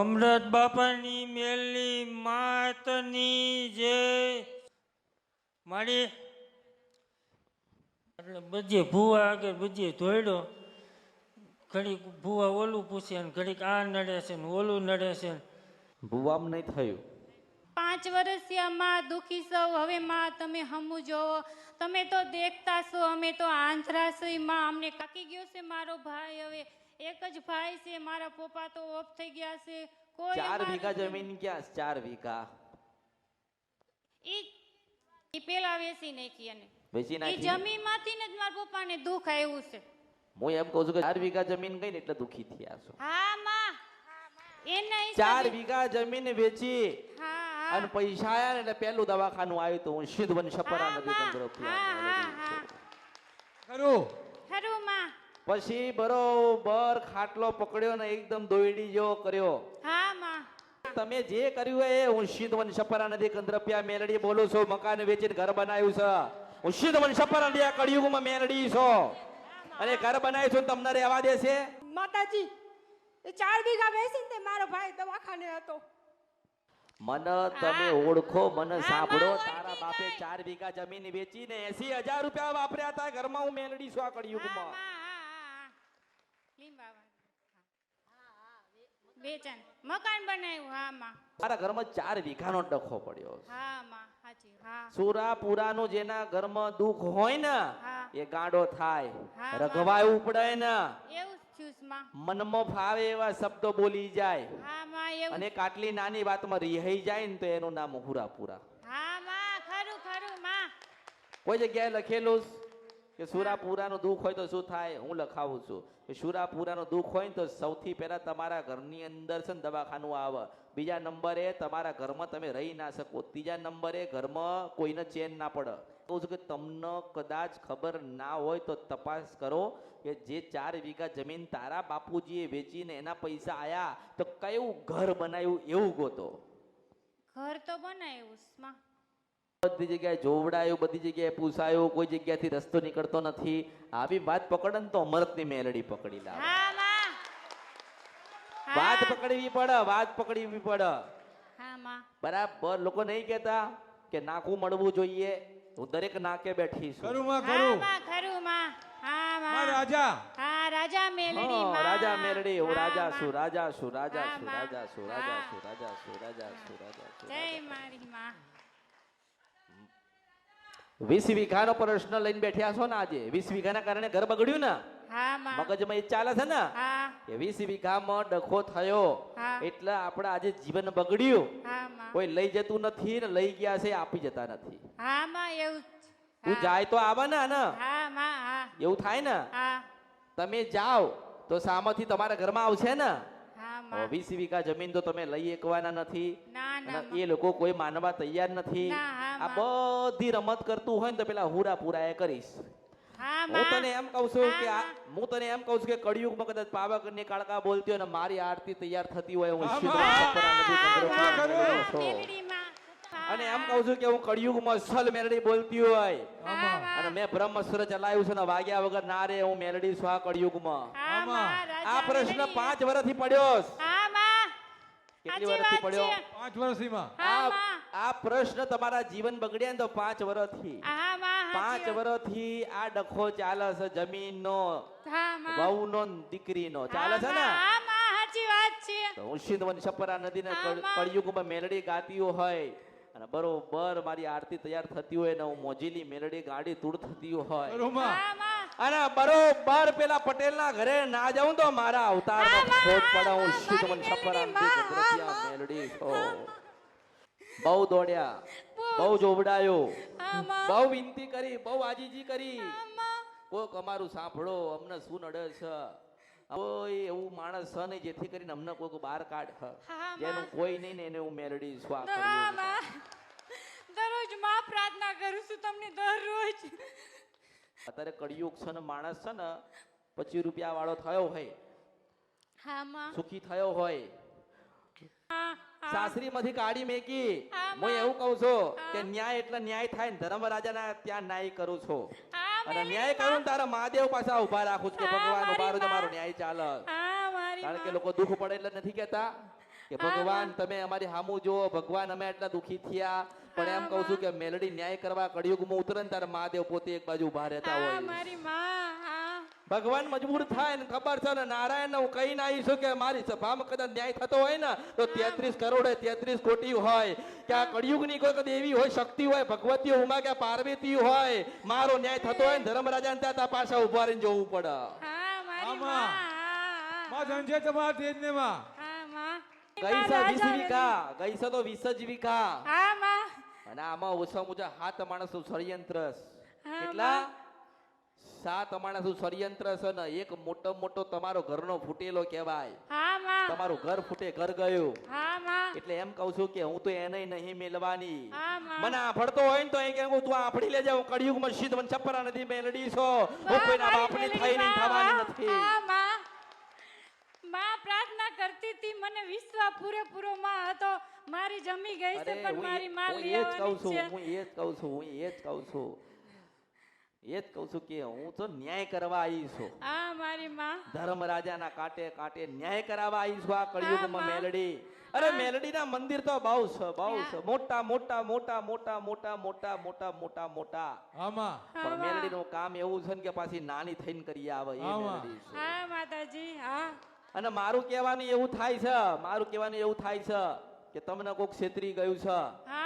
અમૃત બાપાની મેલની માતની જે મારી એટલે બધી ભૂવા આગળ બધે ધોયડો. ઘડીક ભૂવા ઓલું પૂછે ને ઘડીક આ નડે છે ને ઓલું નડે છે ને. ભૂવામ નહીં થયું. પાંચ વર્ષથી માં દુખી સૌ હવે માં તમે હમું જોવો. તમે તો દેખતા છો અમે તો આંધ્રા માં અમને કાકી ગયો છે મારો ભાઈ હવે. એક જ ભાઈ છે મારા પપ્પા તો ઓફ થઈ ગયા છે. કોઈ ચાર વીઘા જમીન ક્યાં ચાર વીઘા. ઈ ઈ પેલા વેચી નાખી અને વેચી ઈ નાખી? જમીનમાંથી ને જ મારા પપ્પાને દુખ આવ્યું છે. હું એમ કહું છું કે ચાર વીઘા જમીન ગઈ ને એટલે દુખી થયા છો? હા માં. એના ચાર વીઘા જમીન વેચી હા અને પૈસા આયા ને એટલે પેલું દવાખાનું આવ્યું તો હું સિદ્ધવન છપરા હા, નદી. છું. ખરું. ખરું માં. પછી બરોબર ખાટલો પકડ્યો ને એકદમ દોયડી જેવો કર્યો. હા માં. તમે જે કર્યું એ હું સિદ્ધવન છપરા નદી કંદ્રપિયા મેલડી બોલું છું મકાન વેચીને ઘર બનાવ્યું છે. છપરા નદી આ કળિયુગમાં મેલડી છો. અને ઘર બનાવ્યું છું તમને રહેવા દેશે માતાજી એ ચાર વીઘા બેસીને તે મારો ભાઈ દવાખાને હતો. મને તમે ઓળખો મને સાંભળો. તારા બાપે ચાર વીઘા જમીન વેચીને એસી હજાર રૂપિયા વાપર્યા હતા. ઘરમાં હું મેલડી છું આ કળિયુગમાં માં, હા, હા, હા. લીંબાવા. બેચન મકાન બનાવ્યું હા માં. મારા ઘરમાં ચાર વીઘાનો ડખો પડ્યો હા માં સાચી હા. સુરાપુરાનું જેના ઘરમાં દુઃખ હોય ને એ ગાંડો થાય. રઘવાય ઉપડે ને. એવું મનમાં ફાવે એવા શબ્દો બોલી જાય. અને કાટલી નાની વાતમાં રિહાઈ જાય ને તો એનું નામ હુરાપુરા. કોઈ જગ્યાએ લખેલું કે સુરાપુરાનું દુઃખ હોય તો શું થાય? હું લખાવું છું. કે સુરાપુરાનું દુઃખ હોય ને તો સૌથી પહેલા તમારા ઘરની અંદર છે ને દવાખાનું આવે. બીજા નંબરે તમારા ઘરમાં તમે રહી ના શકો. ત્રીજા નંબરે ઘરમાં કોઈને ચેન ના પડે. કહું છું કે તમને કદાચ ખબર ના હોય તો તપાસ કરો કે જે ચાર વીઘા જમીન તારા બાપુજીએ વેચીને એના પૈસા આયા તો કયું ઘર બનાવ્યું એવું ગોતો. ઘર તો બનાવ્યું બધી જગ્યાએ જોવડાયું બધી જગ્યાએ પૂછાયું કોઈ જગ્યાથી રસ્તો નીકળતો નથી. આવી વાત પકડે ને તો અમરતની મેલડી પકડી લાવ. વાત પકડવી પડે વાત પકડવી પડે. હા બરાબર લોકો નહીં કહેતા કે નાકું મળવું જોઈએ. હું દરેક નાકે બેઠી છું. રાજા. હા રાજા મેલડી રાજા મેલડી હા, રાજા છું રાજા છું રાજા છું રાજા છું રાજા છું રાજા છું રાજા છું રાજા છું જય મારી માં. વીસ વીઘાનો પ્રશ્ન લઈને બેઠ્યા છો ને આજે. વીસ વીઘાના કારણે ઘર બગડ્યું ને? મગજમાં એ ચાલે છે ને? કે વીસ વીઘામાં ડખો થયો. એટલે આપણે આજે જીવન બગડ્યું. કોઈ લઈ જતું નથી ને લઈ ગયા છે આપી જતા નથી. તું જાય તો આવે ને એવું થાય ને? તમે જાઓ તો સામેથી તમારા ઘરમાં આવશે ને? વીસ વીઘા જમીન તો તમે લઈ એકવાના નથી. ના ના એ લોકો કોઈ માનવા તૈયાર નથી. આ બધી રમત કરતું હોય ને તો પેલા હુરા પૂરા એ કરીશ. હું તને એમ કહું છું કે હું તને એમ કહું છું કે કળિયુગમાં કદાચ પાવાગઢની કાળકા બોલતી હોય ને મારી આરતી તૈયાર થતી હોય હું અને એમ કહું છું કે હું કળિયુગમાં સલ મેલડી બોલતી હોય. અને મેં બ્રહ્મસ્ત્ર ચલાવ્યું છે ને વાગ્યા વગર ના રે હું મેલડી છું આ કળિયુગમાં. માં, આ પ્રશ્ન. પાંચ વર્ષથી પડ્યો છે. હા માં. કેટલી વર્ષથી પડ્યો? પાંચ વર્ષીમાં હા આ પ્રશ્ન તમારા જીવન બગડ્યા ને તો પાંચ વર્ષથી થી પાંચ વર્ષથી આ ડખો ચાલે છે જમીનનો હા માં. વહુનો ને દીકરીનો. ચાલે છે ને? સાચી વાત છે. તો હું સિંધવન છપરા નદીને. કળિયુગમાં મેલડી ગાતી હોય. અને બરોબર મારી આરતી તૈયાર થતી હોય ને હું મોજીલી મેલડી ગાડી તૂડ થતી હોય. અને બરોબર પેલા પટેલ ના ઘરે ના જાઉં તો મારા અવતાર ખોટ પડે હું સિંધવન મારી મેલડી, બહુ દોડ્યા બહુ જોબડાયો બહુ વિનંતી કરી બહુ આજીજી કરી. કોક અમારું સાંભળો અમને શું નડે છે? કોઈ એવું માણસ છે ને જેથી કરીને અમને કોઈ બહાર કાઢ. જેનું કોઈ નહીં ને એને હું મેલડી સ્વા દરરોજમાં પ્રાર્થના કરું છું તમને દરરોજ. અત્યારે કળિયુગ છે ને માણસ છે ને પચીસ રૂપિયા વાળો થયો હોય. સુખી થયો હોય. સાસરી માંથી કાઢી મેકી. હું એવું કઉ છું કે ન્યાય એટલે ન્યાય થાય ને ના ત્યાં ન્યાય કરું છું. અને ન્યાય કરું તારા મહાદેવ પાછા ઊભા રાખું છું કે ભગવાન ઊભા રહો. મારો ન્યાય ચાલે કારણ કે લોકો દુઃખ પડે એટલે નથી કહેતા કે ભગવાન તમે અમારી હામું જો ભગવાન અમે એટલા દુખી થયા પણ એમ કહું છું કે મેલડી ન્યાય કરવા કળિયુગમાં ઉતરે ને તારા મહાદેવ પોતે એક બાજુ ઊભા રહેતા હોય મારી માં ભગવાન મજબૂર થાય ને ખબર છે ને નારાયણ હું કહીને આવી શકે મારી સભામાં કદાચ ન્યાય થતો હોય ને તો તેત્રીસ કરોડ તેત્રીસ કોટી હોય. કે આ કળિયુગની કોઈ દેવી હોય શક્તિ હોય ભગવતી ઉમા કે પાર્વતી હોય મારો ન્યાય થતો હોય ને ધર્મરાજા ને ત્યાં પાછા ઊભા રહીને જોવું પડે. અને આમાં ઓછામાં ઓછા હાથ માણસ ષડયંત્ર કેટલા? સાત માણસનું ષડયંત્ર છે ને એક મોટો મોટો તમારો ઘરનો ફૂટેલો કહેવાય. હા માં. તમારું ઘર ફૂટે ઘર ગયું. હા માં. એટલે એમ કહું છું કે હું તો એને નહીં મેલવાની. હા માં. મને આફડતો હોય ને તો એ કે હું તું આફડી લેજે હું કળિયુગમાં મસ્જિદ મને છપરા નથી મેલડી છો. હું કોઈના બાપની થઈ નહીં થવાની નથી. હા, માં. માં પ્રાર્થના કરતી હતી મને વિશ્વાસ પૂરેપૂરો માં હતો. મારી જમી ગઈ છે પણ મારી માં હું એ જ કહું છું છે. હું એ જ કહું છું હું એ જ કહું છું. એ જ કહું છું કે હું તો ન્યાય કરવા આવી છું. આ મારી માં. ધર્મ રાજાના કાંટે કાંટે ન્યાય કરાવવા આવી છું આ કળિયુગમાં. મેલડી. અરે મેલડીના મંદિર તો બહુ છે બહુ છે મોટા મોટા મોટા મોટા મોટા મોટા મોટા મોટા મોટા. આમાં. પણ મેલડીનું કામ એવું છે ને કે પાછી નાની થઈને કરી આવે એ મેલડી છે. હા માતાજી હા. અને મારું કહેવાનું એવું થાય છે મારું કહેવાનું એવું થાય છે કે તમને કોક છેતરી ગયું છે. હા.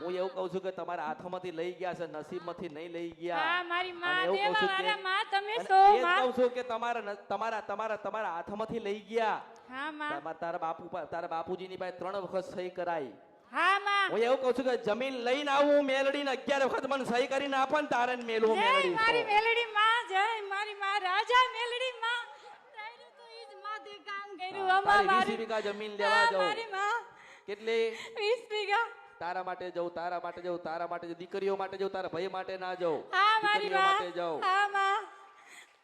હું એવું કહું છું કે તમારા હાથમાંથી લઈ ગયા છે નસીબમાંથી નહીં લઈ ગયા. હા મારી માં કહું છું દેવા કે- વાળા માં તમે અને છો એ જ માં? કહું છું કે તમારા તમારા તમારા તમારા હાથમાંથી લઈ ગયા. હા માં. તારા બાપુ તારા બાપુજીની પાસે ત્રણ વખત સહી કરાઈ. હા માં. હું એવું કહું છું કે જમીન લઈને આવું મેલડીને અગિયાર વખત મને સહી કરીને આપે ને તારે મેલવું મેલડી મારી મેલડી માં જય મારી માં રાજા મેલડી માં. તારું તો કામ કર્યું વીઘા જમીન લેવા જાઉં. મારી માં. કેટલી? વીસ વીઘા. તારા માટે જવું તારા માટે જવું તારા માટે જવું દીકરીઓ માટે જવું તારા ભાઈ માટે ના જવું હા મારી દીકરીઓ માટે જવું હા માં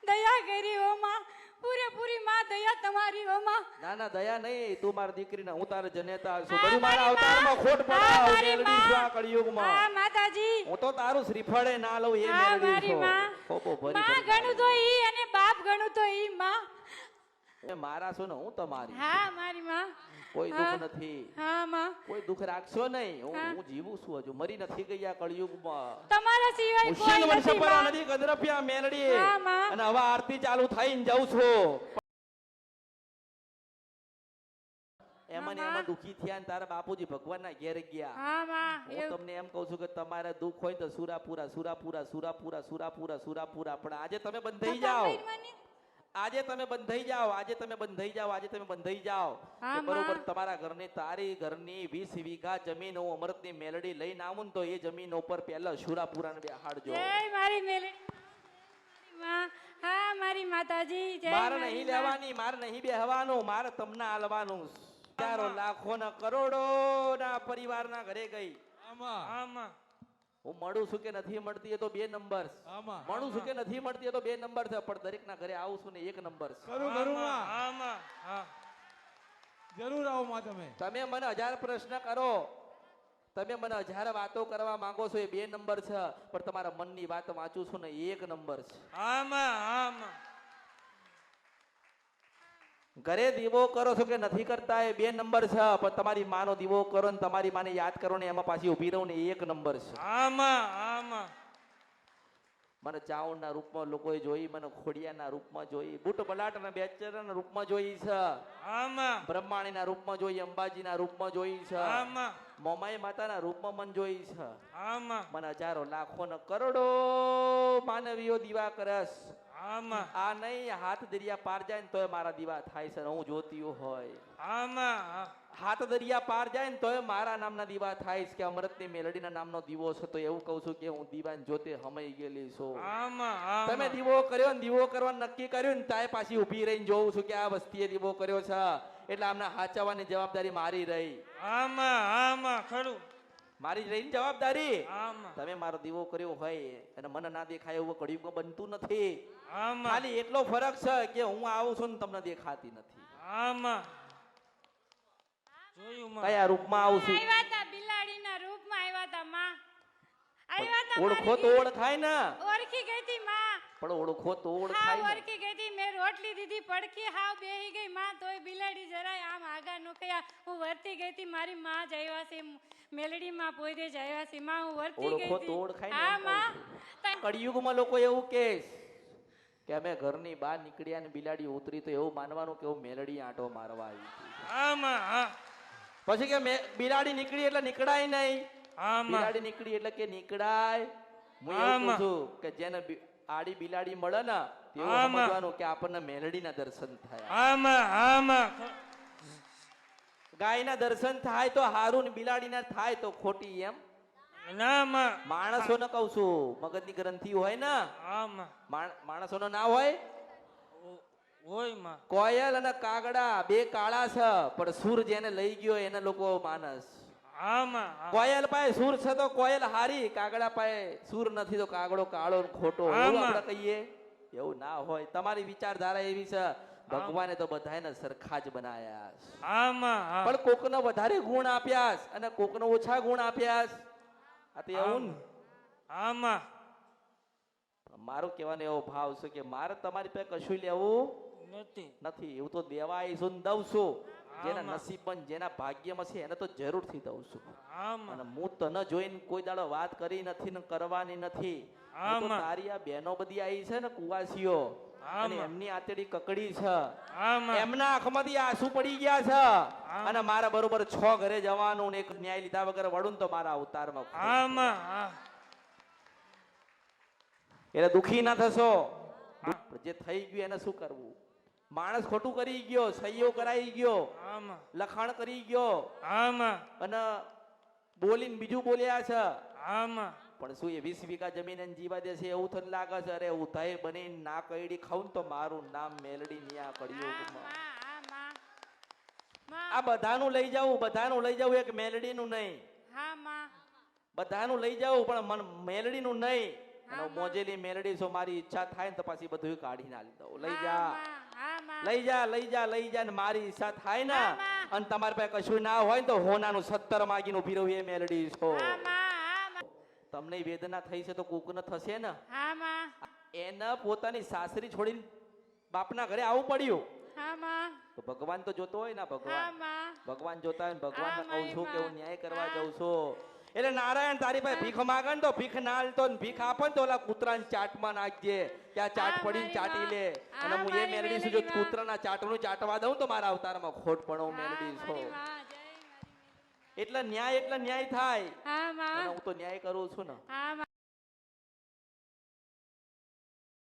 દયા કરી ઓ માં. પૂરેપૂરી માં દયા તમારી ઓ માં. ના ના દયા નહીં. તું મારી દીકરીને હું તારે જનેતા છું. બધું મારા અવતારમાં માં. ખોટ પડાવ મેલડી માં. કળિયુગમાં. હા માતાજી. હું તો તારું શ્રીફળે ના લઉં એ હા મેલડી મારી છું. માં ભરી માં ગણું તો ઈ અને બાપ ગણું તો ઈ માં. એ મારા છું ને હું તમારી. હા મારી માં. કોઈ દુઃખ નથી. હા માં. કોઈ દુઃખ રાખશો નહીં. હું હું. જીવું છું હજુ. મરી નથી આ કળિયુગમાં. તમારા સિવાય કોઈ નથી માં. નદી ગદરપિયા મેલડી હા, માં. અને હવે આરતી ચાલુ થઈને જાઉં છું. એમાં ને એમાં. દુખી થયા ને તારા બાપુજી ભગવાનના ઘેર ગયા. હા માં. હું તમને એમ કહું છું કે તમારે દુઃખ હોય તો સુરાપુરા સુરાપુરા સુરાપુરા સુરાપુરા સુરાપુરા. પણ આજે તમે બંધાઈ જાઓ. આજે તમે બંધાઈ જાઓ આજે તમે બંધાઈ જાઓ આજે તમે બંધાઈ જાઓ. બરોબર તમારા ઘરની તારી ઘરની વીસ વીઘા જમીન હું અમૃતની મેલડી લઈને આવું ને તો એ જમીન ઉપર પહેલા સુરાપુરાને બેહાડજો. મારી મેલડી. હા મારી માતાજી માર મારે નહીં લેવાની મારે નહીં બેહવાનું મારે તમને આલવાનું. હજારો લાખો ના કરોડો ના પરિવાર ના ઘરે ગઈ. આમાં. આમાં. હું મળું છું કે નથી મળતી એ તો બે નંબર મળું છું કે નથી મળતી એ તો બે નંબર છે પણ દરેક ના ઘરે આવું છું ને એક નંબર છે. કરું કરું આમાં માં. આમાં હા. જરૂર આવો માં તમે. તમે મને હજાર પ્રશ્ન કરો. તમે મને હજાર વાતો કરવા માંગો છો એ બે નંબર છે પણ તમારા મનની વાત વાંચું છું ને એક નંબર છે. આમાં આમાં. ઘરે દીવો કરો છો કે નથી કરતા એ બે નંબર છે પણ તમારી માનો દીવો કરો ને તમારી માને યાદ કરો ને એમાં પાછી ઊભી રહું ને એક નંબર છે. આમાં આમાં. મને ચાવણના રૂપમાં લોકોએ જોઈ મને ખોડિયાના રૂપમાં જોઈ બુટ બલાટના બેચરના રૂપમાં જોઈ છે. આમાં. બ્રહ્માણીના રૂપમાં જોઈ અંબાજીના રૂપમાં જોઈ છે. આમાં. મોમાઈ માતાના રૂપમાં મન જોઈ છે. આમાં. મને હજારો લાખો ને કરોડો માનવીઓ દીવા કરસ આમાં. આ નહીં હાથ દરિયા પાર જાય ને તોય મારા દીવા થાય છે હું જોતી હોય. આમાં હાથ દરિયા પાર જાય ને તોય મારા નામના દીવા થાય છે કે અમૃતની મેલડીના નામનો દીવો છે તો એવું કહું છું કે હું દીવાને જોતે હમાઈ ગયેલી છું. આમાં તમે દીવો કર્યો ને દીવો કરવા નક્કી કર્યું ને તાય પાછી ઊભી રહીને જોઉં છું કે આ વસ્તીએ દીવો કર્યો છે. એટલે આમને હાચવવાની જવાબદારી મારી રહી. આમાં આમાં ખરું. મારી રહીને જવાબદારી. આમાં. તમે મારો દીવો કર્યો હોય અને મને ના દેખાય એવું કડિયુગમાં બનતું નથી. આમાં. ખાલી એટલો ફરક છે કે હું આવું છું ને તમને દેખાતી નથી. આમાં. જોયું માં કયા રૂપમાં આવું છું? બિલાડીના રૂપમાં આવ્યા તા માં. આવ્યા ઓળખો તો ઓળખાય ને. ઓળખી ગઈ તી માં. પણ ઓળખો તો ઓળખાય હા ઓળખી ગઈ હતી મેં રોટલી દીધી પડખી હાવ બેહી ગઈ. માં તોય બિલાડી જરાય આમ આગા ન કયા હું વર્તી ગઈ હતી મારી માં જ આવ્યા છે મેલડીમાં પોઈરે જ આવ્યા છે. માં હું વર્તી ગઈ ઓળખો તો હતી. ઓળખાય હા માં. કળિયુગમાં લોકો એવું કે કે અમે ઘરની બહાર નીકળ્યા ને બિલાડી ઉતરી તો એવું માનવાનું કે હું મેલડી આંટો મારવા આવી હતી. આમાં હા. પછી કે મે- બિલાડી નીકળી એટલે નીકળાય નહીં. આમાં બિલાડી નીકળી એટલે કે નીકળાય. હું એવું છું કે જેને આડી બિલાડી મળે ને તેવું. સમજવાનું કે આપણને મેલડીના દર્શન થાય. આમાં આમાં. ગાયના દર્શન થાય તો હારું ને બિલાડીના થાય તો ખોટી એમ. માણસો માણસોને કહું છું મગજની ગ્રંથિ હોય ને માણસો નો માણસોનો ના હોય? હોય કોયલ અને કાગડા બે કાળા છે પણ સૂર જેને લઈ ગયો એને લોકો માનસ આમાં કોયલ પાસે સૂર છે તો કોયલ હારી કાગડા પાસે સૂર નથી તો કાગડો કાળો ખોટો. આપણે કહીએ? એવું ના હોય. તમારી વિચારધારા એવી છે. ભગવાને તો બધાને સરખા જ બનાયા. પણ કોકનો વધારે ગુણ આપ્યા અને કોકનો ઓછા ગુણ આપ્યા આ તો એવું આમાં. મારું કહેવાનો એવો ભાવ છે કે મારે તમારી પાસે કશું લેવું નથી. નથી. એવું તો દેવા આવીશું દઉં છું. જેના આમાં. નસીબમાં જેના ભાગ્યમાં છે એને તો જરૂરથી દઉં છું. અને હું તને જોઈને કોઈ દાડો વાત કરી નથી ને કરવાની નથી. તારી આ બહેનો બધી આવી છે ને કુવાસીઓ. અને એમની આતેડી કકડી છે. એમના આંખમાંથી આંસુ પડી ગયા છે. અને મારા બરોબર છ ઘરે જવાનું ને એક ન્યાય લીધા વગર વળું ને તો મારા અવતારમાં એટલે દુખી ના થશો. જે થઈ ગયું એને શું કરવું? માણસ ખોટું કરી ગયો સહીઓ કરાઈ ગયો લખાણ કરી ગયો. આમાં. અને બોલીને બીજું બોલ્યા છે. આમાં. પણ શું એ વીસ વીઘા જમીન જીવા દેશે એવું થન લાગે છે? અરે ઉધાઈ બની ના કઈડી ખાઉં તો મારું નામ મેલડી ન્યા કળિયુગમાં. આ બધાનું લઈ જાવું બધાનું લઈ જાવું એક મેલડીનું નહીં. બધાનું લઈ જાવું પણ મન મેલડીનું નહીં. અને મોજેલી મેલડી છો મારી ઈચ્છા થાય ને તો પાછી બધું કાઢી ના દઉં. લઈ જા. લઈ જા લઈ જા લઈ જા ને મારી ઈચ્છા થાય ને. અને તમારી પાસે કશું ના હોય ને તો હોનાનું સત્તર માગીને ઊભી રહું એ મેલડી છો. તમને વેદના થઈ છે તો કોકને થશે ને. એને પોતાની સાસરી છોડીને બાપના ઘરે આવવું પડ્યું. તો ભગવાન તો જોતો હોય ને ભગવાન. ભગવાન જોતા હોય ભગવાન કહું છું કે હું ન્યાય કરવા. જાઉં છું. એટલે નારાયણ તારી પાસે ભીખ માંગે ને તો ભીખ ના તો ભીખ આપે ને તો ઓલા કૂતરાને ચાટમાં નાખજે. ત્યાં ચાટ પડી પડીને ચાટી લે. અને હું એ છું જો કૂતરાના ચાટનું ચાટવા દઉં તો મારા અવતારમાં ખોટ પણ હું મેલડી હા. એટલે ન્યાય એટલે ન્યાય થાય. હા તો ન્યાય કરું છું ને.